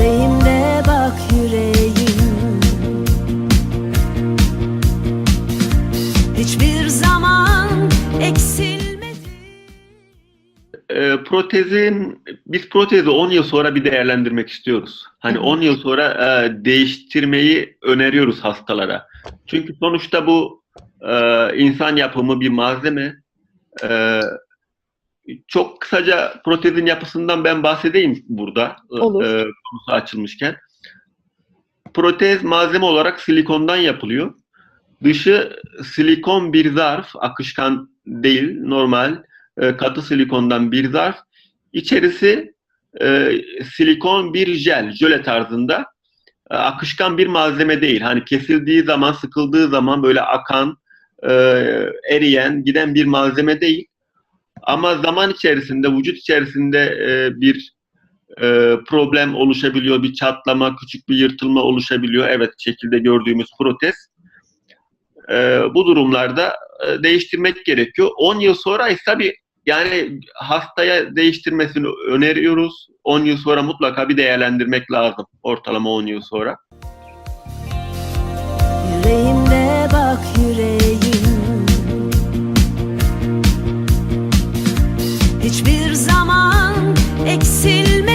Yüreğimde bak yüreğim Hiçbir zaman eksilmedi e, Protezin biz protezi 10 yıl sonra bir değerlendirmek istiyoruz. Hani 10 yıl sonra e, değiştirmeyi öneriyoruz hastalara. Çünkü sonuçta bu e, insan yapımı bir malzeme. E, çok kısaca protezin yapısından ben bahsedeyim burada. e, Olur. e, konusu açılmışken. Protez malzeme olarak silikondan yapılıyor. Dışı silikon bir zarf, akışkan değil, normal e, katı silikondan bir zarf. İçerisi e, silikon bir jel, jöle tarzında. E, akışkan bir malzeme değil. Hani kesildiği zaman, sıkıldığı zaman böyle akan, e, eriyen, giden bir malzeme değil. Ama zaman içerisinde, vücut içerisinde e, bir e, problem oluşabiliyor, bir çatlama, küçük bir yırtılma oluşabiliyor. Evet, şekilde gördüğümüz protez. E, bu durumlarda e, değiştirmek gerekiyor. 10 yıl sonra ise tabii yani hastaya değiştirmesini öneriyoruz. 10 yıl sonra mutlaka bir değerlendirmek lazım. Ortalama 10 yıl sonra. silme